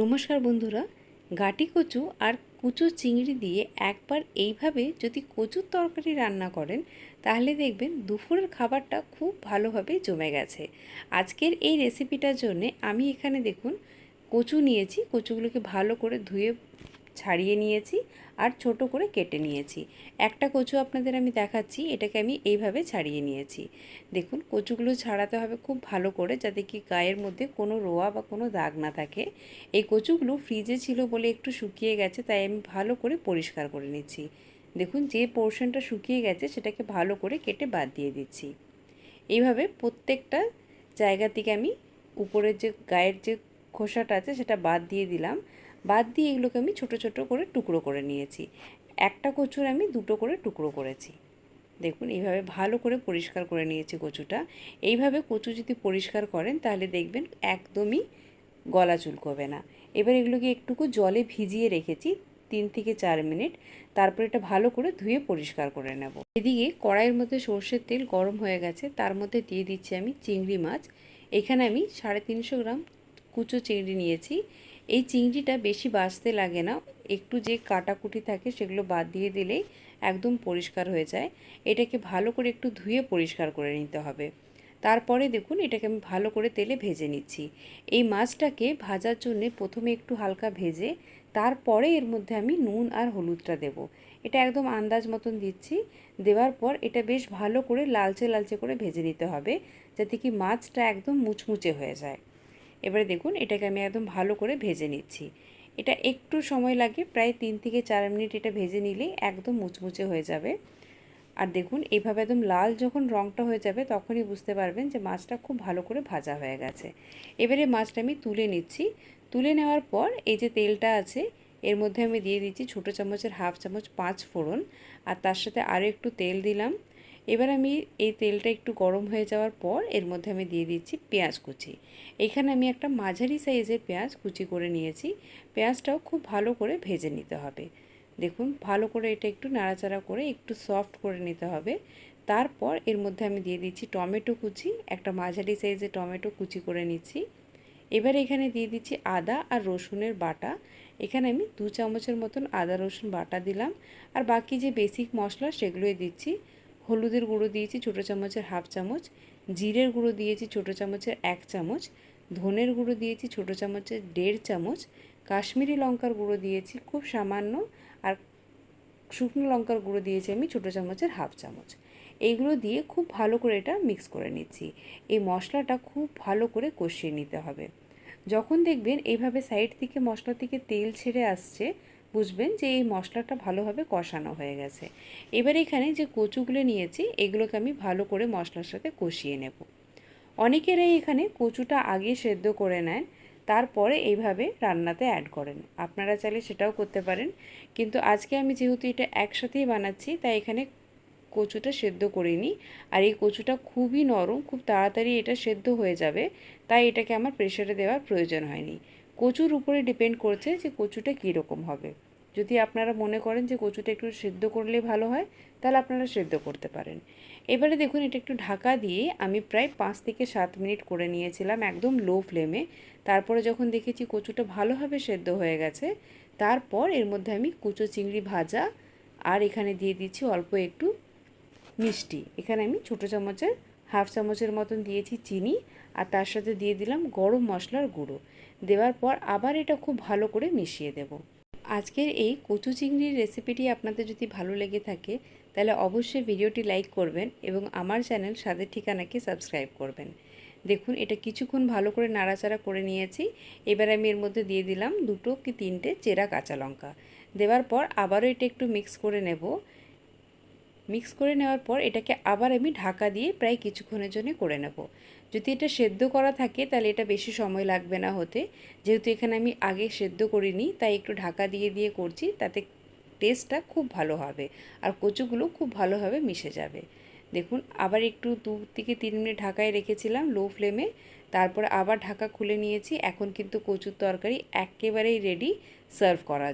নমস্কার বন্ধুরা, গাটি কচু আর কুচু চিংড়ি দিয়ে একবার এইভাবে যদি কচুর তরকারি রান্না করেন, তাহলে দেখবেন দুপুরের খাবারটা খুব ভালোভাবে জমে গেছে। আজকের এই রেসিপিটার জন্যে আমি এখানে দেখুন, কচু নিয়েছি, কচুগুলোকে ভালো করে ধুয়ে ছাড়িয়ে নিয়েছি আর ছোট করে কেটে নিয়েছি। একটা কচু আপনাদের আমি দেখাচ্ছি, এটাকে আমি এইভাবে ছাড়িয়ে নিয়েছি। দেখুন, কচুগুলো ছাড়াতে হবে খুব ভালো করে যাতে কি গায়ের মধ্যে কোনো রোয়া বা কোনো দাগ না থাকে। এই কচুগুলো ফ্রিজে ছিল বলে একটু শুকিয়ে গেছে, তাই আমি ভালো করে পরিষ্কার করে নিচ্ছি। দেখুন, যে পোর্শনটা শুকিয়ে গেছে, সেটাকে ভালো করে কেটে বাদ দিয়ে দিচ্ছি। এইভাবে প্রত্যেকটা জায়গা থেকে আমি উপরের যে গায়ের যে খোসাটা আছে, সেটা বাদ দিয়ে দিলাম। বাদ দিয়ে এগুলোকে আমি ছোট ছোট করে টুকরো করে নিয়েছি। একটা কচুর আমি দুটো করে টুকরো করেছি। দেখুন, এইভাবে ভালো করে পরিষ্কার করে নিয়েছি কচুটা। এইভাবে কচু যদি পরিষ্কার করেন, তাহলে দেখবেন একদমই গলা চুলকবে না। এবার এগুলোকে একটুকু জলে ভিজিয়ে রেখেছি তিন থেকে চার মিনিট। তারপর এটা ভালো করে ধুয়ে পরিষ্কার করে নেব। এদিকে কড়াইয়ের মধ্যে সর্ষের তেল গরম হয়ে গেছে। তার মধ্যে দিয়ে দিচ্ছি আমি চিংড়ি মাছ। এখানে আমি সাড়ে তিনশো গ্রাম কুচো চিংড়ি নিয়েছি। এই চিংড়িটা বেশি বাছতে লাগে না, একটু যে কাটাকুটি থাকে সেগুলো বাদ দিয়ে দিলেই একদম পরিষ্কার হয়ে যায়। এটাকে ভালো করে একটু ধুয়ে পরিষ্কার করে নিতে হবে। তারপরে দেখুন, এটাকে আমি ভালো করে তেলে ভেজে নিচ্ছি। এই মাছটাকে ভাজার জন্যে প্রথমে একটু হালকা ভেজে, তারপরে এর মধ্যে আমি নুন আর হলুদটা দেব। এটা একদম আন্দাজ মতন দিচ্ছি। দেওয়ার পর এটা বেশ ভালো করে লালচে লালচে করে ভেজে নিতে হবে, যাতে কি মাছটা একদম মুচমুচে হয়ে যায়। এবারে দেখুন, এটাকে আমি একদম ভালো করে ভেজে নিচ্ছি। এটা একটু সময় লাগে, প্রায় তিন থেকে চার মিনিট এটা ভেজে নিলেই একদম মুচমুচে হয়ে যাবে। আর দেখুন, এইভাবে একদম লাল যখন রঙটা হয়ে যাবে, তখনই বুঝতে পারবেন যে মাছটা খুব ভালো করে ভাজা হয়ে গেছে। এবারে মাছটা আমি তুলে নিচ্ছি। তুলে নেওয়ার পর এই যে তেলটা আছে, এর মধ্যে আমি দিয়ে দিচ্ছি ছোটো চামচের হাফ চামচ পাঁচ ফোড়ন। আর তার সাথে আরও একটু তেল দিলাম। এবার আমি এই তেলটা একটু গরম হয়ে যাওয়ার পর এর মধ্যে আমি দিয়ে দিচ্ছি পেঁয়াজ কুচি। এখানে আমি একটা মাঝারি সাইজের পেঁয়াজ কুচি করে নিয়েছি। পেঁয়াজটাও খুব ভালো করে ভেজে নিতে হবে। দেখুন, ভালো করে এটা একটু নাড়াচাড়া করে একটু সফট করে নিতে হবে। তারপর এর মধ্যে আমি দিয়ে দিচ্ছি টমেটো কুচি। একটা মাঝারি সাইজের টমেটো কুচি করে নিচ্ছি। এবার এখানে দিয়ে দিচ্ছি আদা আর রসুনের বাটা। এখানে আমি দু চামচের মতন আদা রসুন বাটা দিলাম। আর বাকি যে বেসিক মশলা সেগুলোই দিচ্ছি। হলুদের গুঁড়ো দিয়েছি ছোটো চামচের হাফ চামচ, জিরের গুঁড়ো দিয়েছি ছোটো চামচের এক চামচ, ধনের গুঁড়ো দিয়েছি ছোটো চামচের দেড় চামচ, কাশ্মীরি লঙ্কার গুঁড়ো দিয়েছি খুব সামান্য আর শুকনো লঙ্কার গুঁড়ো দিয়েছি আমি ছোটো চামচের হাফ চামচ। এইগুলো দিয়ে খুব ভালো করে এটা মিক্স করে নিচ্ছি। এই মশলাটা খুব ভালো করে কষিয়ে নিতে হবে। যখন দেখবেন এইভাবে সাইড থেকে মশলা থেকে তেল ছেড়ে আসছে বুঝবেন যে এই মশলাটা ভালোভাবে কষানো হয়ে গেছে। এবার এখানে যে কচুগুলো নিয়েছি, এগুলোকে আমি ভালো করে মশলার সাথে কষিয়ে নেব। অনেকেরাই এখানে কচুটা আগে সেদ্ধ করে নেন, তারপরে এইভাবে রান্নাতে অ্যাড করেন। আপনারা চাইলে সেটাও করতে পারেন। কিন্তু আজকে আমি যেহেতু এটা একসাথেই বানাচ্ছি, তাই এখানে কচুটা সেদ্ধ করিনি। আর এই কচুটা খুবই নরম, খুব তাড়াতাড়ি এটা সেদ্ধ হয়ে যাবে, তাই এটাকে আমার প্রেশারে দেওয়ার প্রয়োজন হয়নি। কচুর উপরে ডিপেন্ড করছে যে কচুটা কীরকম হবে। যদি আপনারা মনে করেন যে কচুটা একটু সেদ্ধ করলে ভালো হয়, তাহলে আপনারা সেদ্ধ করতে পারেন। এবারে দেখুন, এটা একটু ঢাকা দিয়ে আমি প্রায় পাঁচ থেকে সাত মিনিট করে নিয়েছিলাম একদম লো ফ্লেমে। তারপরে যখন দেখেছি কচুটা ভালোভাবে সেদ্ধ হয়ে গেছে, তারপর এর মধ্যে আমি কুচো চিংড়ি ভাজা আর এখানে দিয়ে দিচ্ছি অল্প একটু মিষ্টি। এখানে আমি ছোটো চামচের, হাফ চামচের মতন দিয়েছি চিনি আর তার সাথে দিয়ে দিলাম গরম মশলার গুঁড়ো। দেওয়ার পর আবার এটা খুব ভালো করে মিশিয়ে দেব। আজকের এই কচু চিংড়ির রেসিপিটি আপনাদের যদি ভালো লেগে থাকে, তাহলে অবশ্যই ভিডিওটি লাইক করবেন এবং আমার চ্যানেল স্বাদের ঠিকানাকে সাবস্ক্রাইব করবেন। দেখুন, এটা কিছুক্ষণ ভালো করে নাড়াচাড়া করে নিয়েছি। এবার আমি এর মধ্যে দিয়ে দিলাম দুটো কি তিনটে চেরা কাঁচা লঙ্কা। দেওয়ার পর আবারও এটা একটু মিক্স করে নেব। মিক্স করে নেওয়ার পর এটাকে আবার আমি ঢাকা দিয়ে প্রায় কিছুক্ষণের জন্য করে নেব। যদি এটা সেদ্ধ করা থাকে, তাহলে এটা বেশি সময় লাগবে না হতে। যেহেতু এখানে আমি আগে সেদ্ধ করিনি, তাই একটু ঢাকা দিয়ে দিয়ে করছি, তাতে টেস্টটা খুব ভালো হবে আর কচুগুলো খুব ভালোভাবে মিশে যাবে। দেখুন, আবার একটু দু থেকে তিন মিনিট ঢাকায় রেখেছিলাম লো ফ্লেমে তারপর আবার ঢাকা খুলে নিয়েছি। এখন কিন্তু কচুর তরকারি একেবারেই রেডি সার্ভ করার